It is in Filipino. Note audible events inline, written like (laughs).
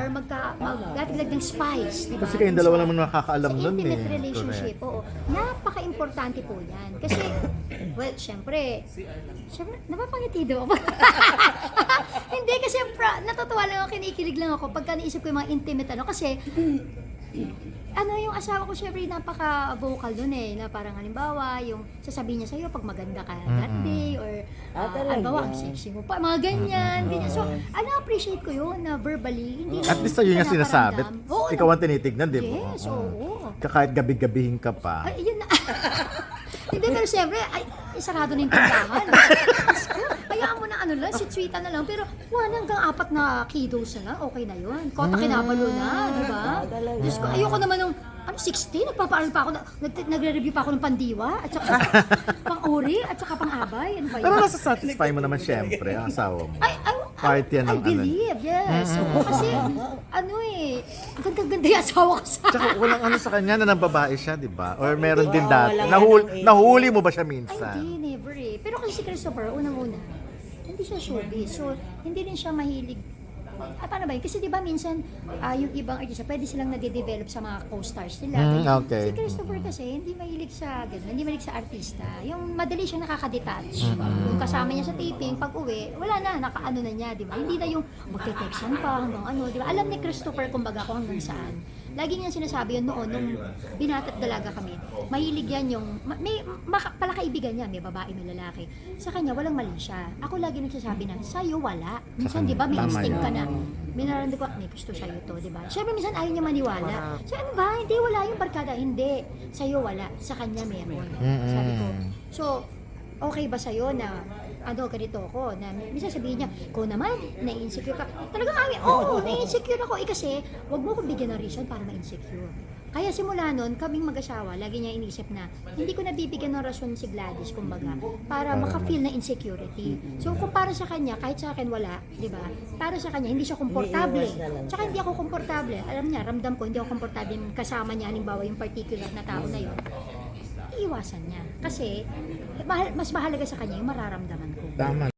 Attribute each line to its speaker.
Speaker 1: or magka, magdadagdag ng spice, di ba?
Speaker 2: Kasi kayong dalawa naman nakakaalam
Speaker 1: Sa
Speaker 2: nun eh.
Speaker 1: intimate relationship, oo. Napaka-importante po yan. Kasi, (coughs) well, syempre, syempre, napapangiti daw ako. (laughs) Hindi, kasi pra, natutuwa lang ako, kinikilig lang ako pagka naisip ko yung mga intimate ano. Kasi, ano yung asawa ko syempre napaka-vocal dun eh na parang halimbawa yung sasabihin niya sa'yo pag maganda ka that
Speaker 2: Mm-mm.
Speaker 1: day or
Speaker 3: Ah,
Speaker 1: uh,
Speaker 3: talaga?
Speaker 1: halimbawa ang sexy mo pa mga ganyan ganyan so ano appreciate ko yun na verbally hindi
Speaker 2: At
Speaker 1: lang
Speaker 2: least sa'yo niya sinasabi.
Speaker 1: Oo,
Speaker 2: Ikaw ang tinitignan, di ba?
Speaker 1: yes oo
Speaker 2: Kahit gabi-gabihin ka pa.
Speaker 1: ay, yun na. (laughs) Hindi, pero siyempre, ay, isarado na yung tindahan. (laughs) Hayaan mo na ano lang, si Tweeta na lang. Pero, one hanggang apat na kilos na lang, okay na yun. Kota kinabalo na, di ba? Diyos ko, ayoko naman nung, ano, 16, nagpapaaral pa ako, nag, nagre-review pa ako ng pandiwa, at saka (laughs) pang-uri, at saka pang-abay. Ano ba yun?
Speaker 2: Pero nasa satisfy mo naman syempre ang asawa mo.
Speaker 1: Ay, ay,
Speaker 2: Part yan
Speaker 1: I, I
Speaker 2: ng ano.
Speaker 1: believe, yes. Kasi, ano eh, ganda-ganda yung asawa ko sa
Speaker 2: Tsaka walang ano sa kanya na nang babae siya, di ba? Or meron din
Speaker 3: Oo,
Speaker 2: dati.
Speaker 3: walang
Speaker 2: Nahul,
Speaker 3: ganong age.
Speaker 2: nahuli mo ba siya
Speaker 1: Ay,
Speaker 2: minsan?
Speaker 1: hindi, never eh. Pero kasi si Christopher, unang-una, hindi siya showbiz. So, hindi rin siya mahilig. Ah, paano ba yun? Kasi di ba minsan, ah, yung ibang artista, pwede silang nade-develop sa mga co-stars nila.
Speaker 2: Mm,
Speaker 1: Ganyan.
Speaker 2: okay.
Speaker 1: Si Christopher kasi, hindi mahilig sa, gano'n, hindi mahilig sa artista. Yung madali siya nakaka-detach. Yung kasama niya sa taping, pag uwi, wala na, nakaano na niya, di ba? Hindi na yung magte-textan pa hanggang ano, di ba? Alam ni Christopher kumbaga kung hanggang saan. Lagi niya sinasabi yun noon, nung binata't dalaga kami. Mahilig yan yung, ma- may maka, palakaibigan niya, may babae, may lalaki. Sa kanya, walang mali siya. Ako lagi nagsasabi na, sa'yo wala. Minsan, di ba, may instinct ka na. Nararamdaman ko, may gusto sa'yo to, di ba? Siyempre, minsan ayaw niya maniwala. So, ano ba? Hindi, wala yung barkada. Hindi. Sa'yo wala. Sa kanya meron. Sabi ko. So, okay ba sa'yo na ano, ganito ako, na minsan sabihin niya, ko naman, na-insecure ka. Talagang kami, oo, na-insecure ako. Eh kasi, wag mo ko bigyan ng reason para ma-insecure. Kaya simula nun, kaming mag-asawa, lagi niya inisip na, hindi ko nabibigyan ng rason si Gladys, kumbaga, para maka-feel na insecurity. So, kung para sa kanya, kahit sa akin wala, di ba? Para sa kanya, hindi siya komportable. Tsaka hindi ako komportable. Alam niya, ramdam ko, hindi ako komportable kasama niya, halimbawa yung particular na tao na yon iiwasan niya. Kasi, mas mahalaga sa kanya yung mararamdaman ko.
Speaker 2: Tama.